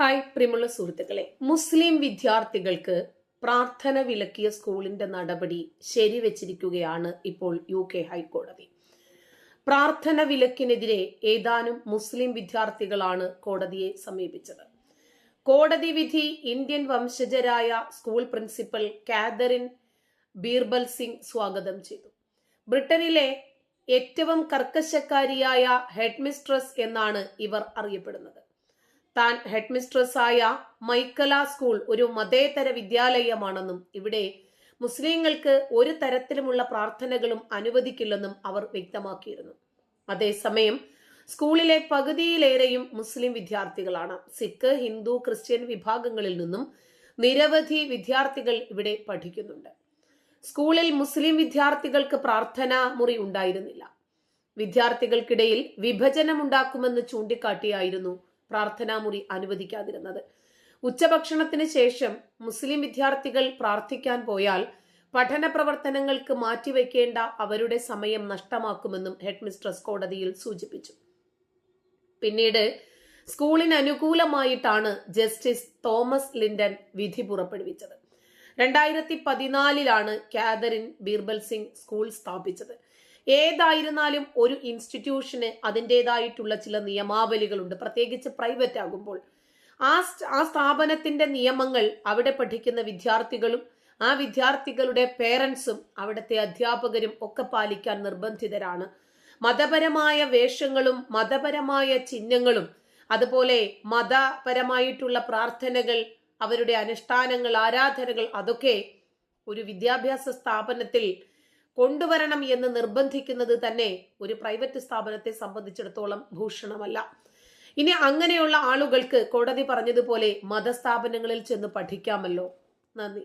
Hi പ്രിയമുള്ള സുഹൃത്തുക്കളെ. മുസ്ലിം വിദ്യാർത്ഥികൾക്ക് പ്രാർത്ഥന വിലക്കിയ സ്കൂളിന്റെ നടപടി ശരിവെച്ചിരിക്കുകയാണ് ഇപ്പോൾ യു കെ ഹൈക്കോടതി. പ്രാർത്ഥന വിലക്കിനെതിരെ ഏതാനും മുസ്ലിം വിദ്യാർത്ഥികളാണ് കോടതിയെ സമീപിച്ചത്. കോടതി വിധി ഇന്ത്യൻ വംശജരായ school principal Catherine Birbal Singh സ്വാഗതം ചെയ്തു. ബ്രിട്ടനിലെ ഏറ്റവും കർക്കശക്കാരിയായ ഹെഡ്മിസ്ട്രസ് എന്നാണ് ഇവർ അറിയപ്പെടുന്നത്. താൻ ഹെഡ്മിസ്ട്രസ്സായ മൈക്കല സ്കൂൾ ഒരു മതേതര വിദ്യാലയമാണെന്നും ഇവിടെ മുസ്ലിങ്ങൾക്ക് ഒരു തരത്തിലുമുള്ള പ്രാർത്ഥനകളും അനുവദിക്കില്ലെന്നും അവർ വ്യക്തമാക്കിയിരുന്നു. അതേസമയം സ്കൂളിലെ പകുതിയിലേറെയും മുസ്ലിം വിദ്യാർത്ഥികളാണ്. സിഖ് ഹിന്ദു ക്രിസ്ത്യൻ വിഭാഗങ്ങളിൽ നിന്നും നിരവധി വിദ്യാർത്ഥികൾ ഇവിടെ പഠിക്കുന്നുണ്ട്. സ്കൂളിൽ മുസ്ലിം വിദ്യാർത്ഥികൾക്ക് പ്രാർത്ഥനാ മുറി ഉണ്ടായിരുന്നില്ല. വിദ്യാർത്ഥികൾക്കിടയിൽ വിഭജനമുണ്ടാക്കുമെന്ന് ചൂണ്ടിക്കാട്ടിയായിരുന്നു പ്രാർത്ഥനാ മുറി അനുവദിക്കാതിരുന്നത്. ഉച്ചഭക്ഷണത്തിന് ശേഷം മുസ്ലിം വിദ്യാർത്ഥികൾ പ്രാർത്ഥിക്കാൻ പോയാൽ പഠന പ്രവർത്തനങ്ങൾക്ക് മാറ്റിവെക്കേണ്ട അവരുടെ സമയം നഷ്ടമാക്കുമെന്നും ഹെഡ്മിസ്ട്രസ് കോടതിയിൽ സൂചിപ്പിച്ചു. പിന്നീട് സ്കൂളിന് അനുകൂലമായിട്ടാണ് ജസ്റ്റിസ് തോമസ് ലിൻഡൻ വിധി പുറപ്പെടുവിച്ചത്. രണ്ടായിരത്തി പതിനാലിലാണ് കാതറിൻ ബീർബൽ സിംഗ് സ്കൂൾ സ്ഥാപിച്ചത്. ഏതായിരുന്നാലും ഒരു ഇൻസ്റ്റിറ്റ്യൂഷന് അതിന്റെതായിട്ടുള്ള ചില നിയമാവലികളുണ്ട്. പ്രത്യേകിച്ച് പ്രൈവറ്റ് ആകുമ്പോൾ. ആ ആ സ്ഥാപനത്തിന്റെ നിയമങ്ങൾ അവിടെ പഠിക്കുന്ന വിദ്യാർത്ഥികളും ആ വിദ്യാർത്ഥികളുടെ പേരൻസും അവിടുത്തെ അധ്യാപകരും ഒക്കെ പാലിക്കാൻ നിർബന്ധിതരാണ്. മതപരമായ വേഷങ്ങളും മതപരമായ ചിഹ്നങ്ങളും അതുപോലെ മതപരമായിട്ടുള്ള പ്രാർത്ഥനകൾ അവരുടെ അനുഷ്ഠാനങ്ങൾ ആരാധനകൾ അതൊക്കെ ഒരു വിദ്യാഭ്യാസ സ്ഥാപനത്തിൽ കൊണ്ടുവരണം എന്ന് നിർബന്ധിക്കുന്നത് തന്നെ ഒരു പ്രൈവറ്റ് സ്ഥാപനത്തെ സംബന്ധിച്ചിടത്തോളം ഭൂഷണമല്ല. ഇനി അങ്ങനെയുള്ള ആളുകൾക്ക് കോടതി പറഞ്ഞതുപോലെ മതസ്ഥാപനങ്ങളിൽ ചെന്ന് പഠിക്കാമല്ലോ. നന്ദി.